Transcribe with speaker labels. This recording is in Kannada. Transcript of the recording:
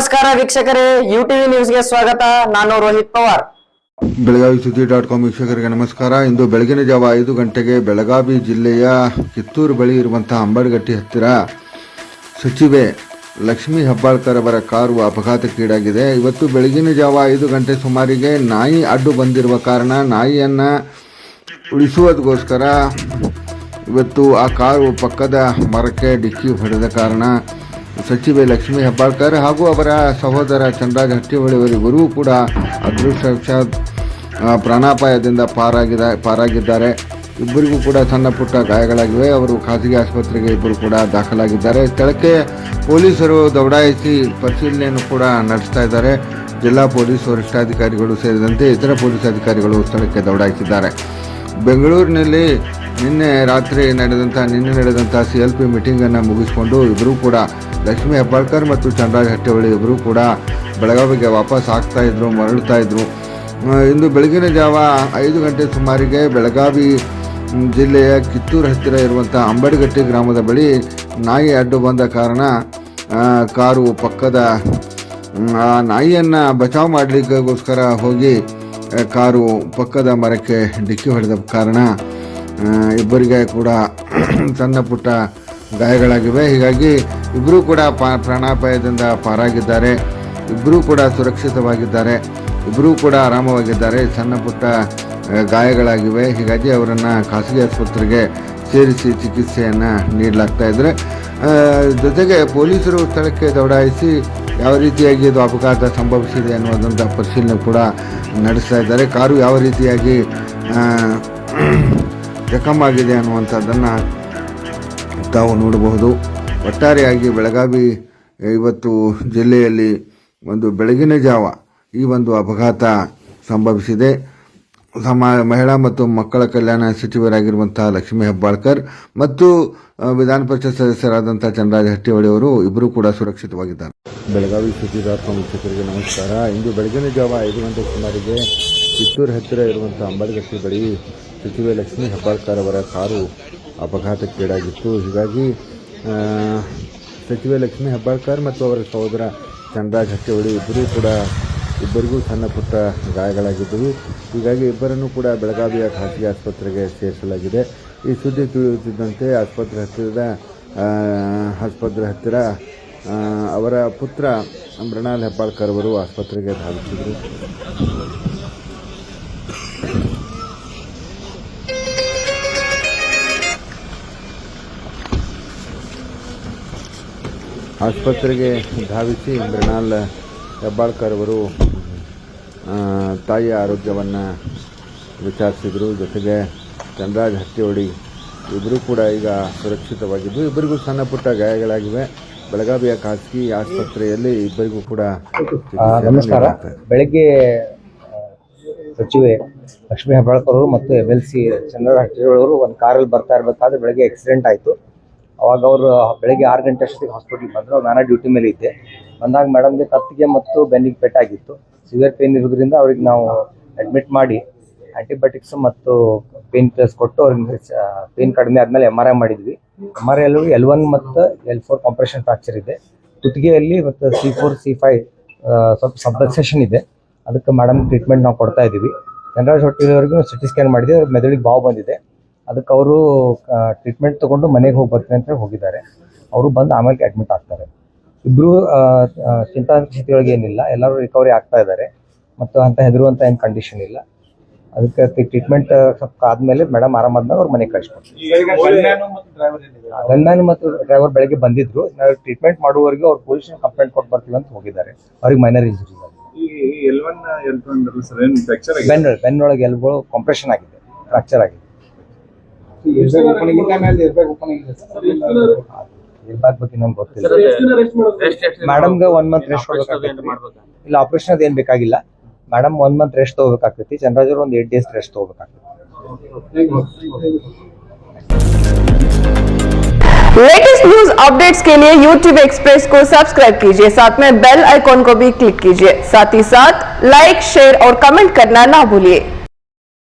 Speaker 1: ನಮಸ್ಕಾರ ವೀಕ್ಷಕರೇ ಯು ಟಿವಿ ನ್ಯೂಸ್ಗೆ ಸ್ವಾಗತ. ನಾನು ರೋಹಿತ್ ಪವಾರ್.
Speaker 2: ಬೆಳಗಾವಿ ಸುದ್ದಿ ಡಾಟ್ ಕಾಮ್ ವೀಕ್ಷಕರಿಗೆ ನಮಸ್ಕಾರ. ಇಂದು ಬೆಳಗಿನ ಜಾವ ಐದು ಗಂಟೆಗೆ ಬೆಳಗಾವಿ ಜಿಲ್ಲೆಯ ಕಿತ್ತೂರು ಬಳಿ ಇರುವಂತಹ ಅಂಬಡ್ಗಟ್ಟಿ ಹತ್ತಿರ ಸಚಿವೆ ಲಕ್ಷ್ಮೀ ಹೆಬ್ಬಾಳ್ಕರ್ ಅವರ ಕಾರು ಅಪಘಾತಕ್ಕೀಡಾಗಿದೆ. ಇವತ್ತು ಬೆಳಗಿನ ಜಾವ ಐದು ಗಂಟೆ ಸುಮಾರಿಗೆ ನಾಯಿ ಅಡ್ಡು ಬಂದಿರುವ ಕಾರಣ ನಾಯಿಯನ್ನು ಉಳಿಸುವುದಕ್ಕೋಸ್ಕರ ಇವತ್ತು ಆ ಕಾರು ಪಕ್ಕದ ಮರಕ್ಕೆ ಡಿಕ್ಕಿ ಹೊಡೆದ ಕಾರಣ ಸಚಿವೆ ಲಕ್ಷ್ಮೀ ಹೆಬ್ಬಾಳ್ಕರ್ ಹಾಗೂ ಅವರ ಸಹೋದರ ಚಂದ್ರರಾಜ್ ಹಟ್ಟಿಹೊಳಿಯವರಿಬ್ಬರೂ ಕೂಡ ಅದೃಷ್ಟವಶಾತ್ ಆ, ಪ್ರಾಣಾಪಾಯದಿಂದ ಪಾರಾಗಿದ ಪಾರಾಗಿದ್ದಾರೆ. ಇಬ್ಬರಿಗೂ ಕೂಡ ಸಣ್ಣ ಪುಟ್ಟ ಗಾಯಗಳಾಗಿವೆ. ಅವರು ಖಾಸಗಿ ಆಸ್ಪತ್ರೆಗೆ ಇಬ್ಬರು ಕೂಡ ದಾಖಲಾಗಿದ್ದಾರೆ. ಸ್ಥಳಕ್ಕೆ ಪೊಲೀಸರು ದೌಡಾಯಿಸಿ ಪರಿಶೀಲನೆಯನ್ನು ಕೂಡ ನಡೆಸ್ತಾ ಇದ್ದಾರೆ. ಜಿಲ್ಲಾ ಪೊಲೀಸ್ ವರಿಷ್ಠಾಧಿಕಾರಿಗಳು ಸೇರಿದಂತೆ ಇತರ ಪೊಲೀಸ್ ಅಧಿಕಾರಿಗಳು ಸ್ಥಳಕ್ಕೆ ದೌಡಾಯಿಸಿದ್ದಾರೆ. ಬೆಂಗಳೂರಿನಲ್ಲಿ ನಿನ್ನೆ ರಾತ್ರಿ ನಡೆದಂಥ ನಿನ್ನೆ ನಡೆದಂಥ ಸಿ ಎಲ್ ಪಿ ಮೀಟಿಂಗನ್ನು ಮುಗಿಸಿಕೊಂಡು ಇಬ್ಬರೂ ಕೂಡ ಲಕ್ಷ್ಮೀ ಹೆಬ್ಬಾಳ್ಕರ್ ಮತ್ತು ಚಂದ್ರರಾಜ್ ಹಟ್ಟಿಹೊಳಿ ಇಬ್ಬರು ಕೂಡ ಬೆಳಗಾವಿಗೆ ವಾಪಸ್ ಆಗ್ತಾ ಇದ್ರು, ಮರಳುತ್ತಾ ಇದ್ರು. ಇಂದು ಬೆಳಗಿನ ಜಾವ ಐದು ಗಂಟೆ ಸುಮಾರಿಗೆ ಬೆಳಗಾವಿ ಜಿಲ್ಲೆಯ ಕಿತ್ತೂರು ಹತ್ತಿರ ಇರುವಂಥ ಅಂಬಡಗಟ್ಟಿ ಗ್ರಾಮದ ಬಳಿ ನಾಯಿ ಅಡ್ಡು ಬಂದ ಕಾರಣ ಕಾರು ಪಕ್ಕದ ಆ ನಾಯಿಯನ್ನು ಬಚಾವ್ ಮಾಡಲಿಕ್ಕೋಸ್ಕರ ಹೋಗಿ ಕಾರು ಪಕ್ಕದ ಮರಕ್ಕೆ ಡಿಕ್ಕಿ ಹೊಡೆದ ಕಾರಣ ಇಬ್ಬರಿಗೆ ಕೂಡ ಸಣ್ಣ ಪುಟ್ಟ ಗಾಯಗಳಾಗಿವೆ. ಹೀಗಾಗಿ ಇಬ್ಬರೂ ಕೂಡ ಪಾ ಪ್ರಾಣಾಪಾಯದಿಂದ ಪಾರಾಗಿದ್ದಾರೆ. ಇಬ್ಬರೂ ಕೂಡ ಸುರಕ್ಷಿತವಾಗಿದ್ದಾರೆ. ಇಬ್ಬರೂ ಕೂಡ ಆರಾಮವಾಗಿದ್ದಾರೆ. ಸಣ್ಣ ಪುಟ್ಟ ಗಾಯಗಳಾಗಿವೆ. ಹೀಗಾಗಿ ಅವರನ್ನು ಖಾಸಗಿ ಆಸ್ಪತ್ರೆಗೆ ಸೇರಿಸಿ ಚಿಕಿತ್ಸೆಯನ್ನು ನೀಡಲಾಗ್ತಾ ಇದ್ದರೆ ಜೊತೆಗೆ ಪೊಲೀಸರು ಸ್ಥಳಕ್ಕೆ ದೌಡಾಯಿಸಿ ಯಾವ ರೀತಿಯಾಗಿ ಇದು ಅಪಘಾತ ಸಂಭವಿಸಿದೆ ಅನ್ನೋದಂಥ ಪರಿಶೀಲನೆ ಕೂಡ ನಡೆಸ್ತಾ ಇದ್ದಾರೆ. ಕಾರು ಯಾವ ರೀತಿಯಾಗಿ ಜಖಮ್ ಆಗಿದೆ ಅನ್ನುವಂಥದ್ದನ್ನು ತಾವು ನೋಡಬಹುದು. ಒಟ್ಟಾರೆಯಾಗಿ ಬೆಳಗಾವಿ ಇವತ್ತು ಜಿಲ್ಲೆಯಲ್ಲಿ ಒಂದು ಬೆಳಗಿನ ಜಾವ ಈ ಒಂದು ಅಪಘಾತ ಸಂಭವಿಸಿದೆ. ಸಮ, ಮಹಿಳಾ ಮತ್ತು ಮಕ್ಕಳ ಕಲ್ಯಾಣ ಸಚಿವರಾಗಿರುವಂತಹ ಲಕ್ಷ್ಮೀ ಹೆಬ್ಬಾಳ್ಕರ್ ಮತ್ತು ವಿಧಾನ ಪರಿಷತ್ ಸದಸ್ಯರಾದಂಥ ಚಂದ್ರರಾಜ ಹಟ್ಟಿಹೊಳಿ ಅವರು ಇಬ್ಬರೂ ಕೂಡ ಸುರಕ್ಷಿತವಾಗಿದ್ದಾರೆ. ಬೆಳಗಾವಿ ಸುದ್ದಿದಾರ ವೀಕ್ಷಕರಿಗೆ ನಮಸ್ಕಾರ. ಇಂದು ಬೆಳಗಿನ ಜಾವ ಐದು ಗಂಟೆ ಸುಮಾರಿಗೆ ಕಿತ್ತೂರು ಹತ್ತಿರ ಇರುವಂಥ ಅಂಬಡಗಟ್ಟಿ ಬಳಿ ಸಚಿವೆ ಲಕ್ಷ್ಮೀ ಹೆಬ್ಬಾಳ್ಕರ್ ಅವರ ಕಾರು ಅಪಘಾತಕ್ಕೀಡಾಗಿತ್ತು. ಹೀಗಾಗಿ ಸಚಿವೆ ಲಕ್ಷ್ಮೀ ಹೆಬ್ಬಾಳ್ಕರ್ ಮತ್ತು ಅವರ ಸಹೋದರ ಚಂದ್ರರಾಜ್ ಹಟ್ಟಿಹೊಳಿ ಇಬ್ಬರೂ ಕೂಡ ಇಬ್ಬರಿಗೂ ಸಣ್ಣ ಪುಟ್ಟ ಗಾಯಗಳಾಗಿದ್ದವು. ಹೀಗಾಗಿ ಇಬ್ಬರನ್ನು ಕೂಡ ಬೆಳಗಾವಿಯ ಖಾಸಗಿ ಆಸ್ಪತ್ರೆಗೆ ಸೇರಿಸಲಾಗಿದೆ. ಈ ಸುದ್ದಿ ತಿಳಿಯುತ್ತಿದ್ದಂತೆ ಆಸ್ಪತ್ರೆ ಹತ್ತಿರದ ಆಸ್ಪತ್ರೆ ಹತ್ತಿರ ಅವರ ಪುತ್ರ ಮೃಣಾಲ್ ಹೆಬ್ಬಾಳ್ಕರ್ ಅವರು ಆಸ್ಪತ್ರೆಗೆ ಧಾವಿಸಿದರು ಆಸ್ಪತ್ರೆಗೆ ಧಾವಿಸಿ ಮೃಣಾಲ್ ಹೆಬ್ಬಾಳ್ಕರ್ ಅವರು ತಾಯಿಯ ಆರೋಗ್ಯವನ್ನು ವಿಚಾರಿಸಿದರು. ಜೊತೆಗೆ ಚಂದ್ರಾಜ್ ಹಟ್ಟಿಹೊಳಿ ಇಬ್ಬರೂ ಕೂಡ ಈಗ ಸುರಕ್ಷಿತವಾಗಿದ್ದು ಇಬ್ಬರಿಗೂ ಸಣ್ಣ ಪುಟ್ಟ ಗಾಯಗಳಾಗಿವೆ. ಬೆಳಗಾವಿಯ ಖಾಸಗಿ ಆಸ್ಪತ್ರೆಯಲ್ಲಿ ಇಬ್ಬರಿಗೂ ಕೂಡ
Speaker 3: ನಮಸ್ಕಾರ. ಬೆಳಗ್ಗೆ ಸಚಿವೆ ಲಕ್ಷ್ಮೀ ಹೆಬ್ಬಾಳ್ಕರ್ ಅವರು ಮತ್ತು ಎಂ ಎಲ್ ಸಿ ಚಂದ್ರ ಹಟ್ಟಿಯವರು ಒಂದು ಕಾರಲ್ಲಿ ಬರ್ತಾ ಇರಬೇಕಾದ್ರೆ ಬೆಳಗ್ಗೆ ಆಕ್ಸಿಡೆಂಟ್ ಆಯಿತು. ಅವಾಗ ಅವರು ಬೆಳಗ್ಗೆ ಆರು ಗಂಟೆ ಅಷ್ಟೊತ್ತಿಗೆ ಹಾಸ್ಪಿಟ್ಲಿಗೆ ಬಂದರು. ನಾನು ಡ್ಯೂಟಿ ಮೇಲೆ ಇದ್ದೆ. ಬಂದಾಗ ಮೇಡಮ್ಗೆ ಕತ್ತಿಗೆ ಮತ್ತು ಬೆನ್ನಿಗೆ ಪೆಟ್ಟಾಗಿತ್ತು ಸಿವಿಯರ್ ಪೇನ್ ಇರೋದ್ರಿಂದ ಅವ್ರಿಗೆ ನಾವು ಅಡ್ಮಿಟ್ ಮಾಡಿ ಆಂಟಿಬಯೋಟಿಕ್ಸ್ ಮತ್ತು ಪೇನ್ ಕಿಲ್ಲರ್ಸ್ ಕೊಟ್ಟು ಅವ್ರಿಗೆ ಪೇನ್ ಕಡಿಮೆ ಆದಮೇಲೆ ಎಂ ಆರ್ ಐ ಮಾಡಿದ್ವಿ. ಎಂ ಆರ್ ಐ ಅಲ್ಲಿ ಎಲ್ ಒನ್ ಮತ್ತು ಎಲ್ ಫೋರ್ ಕಾಂಪ್ರೆಷನ್ ಫ್ರಾಕ್ಚರ್ ಇದೆ. ಕುತ್ತಿಗೆಯಲ್ಲಿ ಮತ್ತು ಸಿ ಫೋರ್ ಸಿ ಫೈವ್ ಸ್ವಲ್ಪ ಸಬ್ಸೆಷನ್ ಇದೆ. ಅದಕ್ಕೆ ಮೇಡಮ್ ಟ್ರೀಟ್ಮೆಂಟ್ ನಾವು ಕೊಡ್ತಾ ಇದ್ದೀವಿ ಜನರಲ್ ಹೊಟ್ಟಿಲವರೆಗೂ ಸಿ ಟಿ ಸ್ಕ್ಯಾನ್ ಮಾಡಿದ್ವಿ. ಅವ್ರ ಮೆದುಳಿಗೆ ಬಾವು ಬಂದಿದೆ. ಅದಕ್ಕೆ ಅವರು ಟ್ರೀಟ್ಮೆಂಟ್ ತಗೊಂಡು ಮನೆಗೆ ಹೋಗಿ ಬರ್ತೀನಿ ಅಂತ ಹೇಳಿ ಹೋಗಿದ್ದಾರೆ. ಅವರು ಬಂದು ಆಮೇಲೆ ಅಡ್ಮಿಟ್ ಆಗ್ತಾರೆ. ಇಬ್ಬರು ಚಿಂತಾಸ್ಥಿತಿಯೊಳಗೆ ಏನಿಲ್ಲ. ಎಲ್ಲರೂ ರಿಕವರಿ ಆಗ್ತಾ ಇದ್ದಾರೆ. ಮತ್ತು ಅಂತ ಹೆದರುವಂಥ ಏನು ಕಂಡೀಷನ್ ಇಲ್ಲ. ಅದಕ್ಕೆ ಟ್ರೀಟ್ಮೆಂಟ್ ಸ್ವಲ್ಪ ಆದಮೇಲೆ ಮೇಡಮ್ ಆರಾಮಾದ್ಮೇಲೆ ಅವ್ರ ಮನೆಗೆ ಕಳಿಸ್ಕೊಡ್ತೀವಿ ಗನ್ಮ್ಯಾನ್ ಮತ್ತು ಡ್ರೈವರ್ ಬೆಳಗ್ಗೆ ಬಂದಿದ್ರು. ನಾವು ಟ್ರೀಟ್ಮೆಂಟ್ ಮಾಡುವವರೆಗೆ ಅವ್ರು ಪೊಲೀಸ್ ಕಂಪ್ಲೇಂಟ್ ಕೊಟ್ಟು ಬರ್ತೀವಿ ಅಂತ ಹೋಗಿದ್ದಾರೆ. ಅವ್ರಿಗೆ ಮೈನರ್ ಇಂಜುರಿ ಬೆನ್ನೊಳಗೆ ಎಲ್ಬೋ ಕಂಪ್ರೆಷನ್ ಆಗಿದೆ? ಫ್ರಾಕ್ಚರ್ ಆಗಿದೆ. ಇರ್ಬೇಕು ಬಗ್ಗೆ ನಮ್ಗೆ ಗೊತ್ತಿಲ್ಲ ಮೇಡಮ್ಗೆ ಒನ್ ಮಂತ್ ರೆಸ್ಟ್ ಕೊಡ್ಬೇಕಾಗ್ತೈತಿ ಇಲ್ಲ ಆಪರೇಷನ್ ಅದೇನು ಬೇಕಾಗಿಲ್ಲ madam one month rest ತಗೋಬೇಕಾಗ್ತೈತಿ Chandraraj ಅವ್ರು ಒಂದು eight days rest ತಗೋಬೇಕಾಗ್ತೈತಿ
Speaker 1: latest news updates के लिए YouTube एक्सप्रेस को सब्सक्राइब कीजिए साथ में बेल आइकॉन को भी क्लिक कीजिए साथ ही साथ लाइक शेयर और कमेंट करना ना भूलिए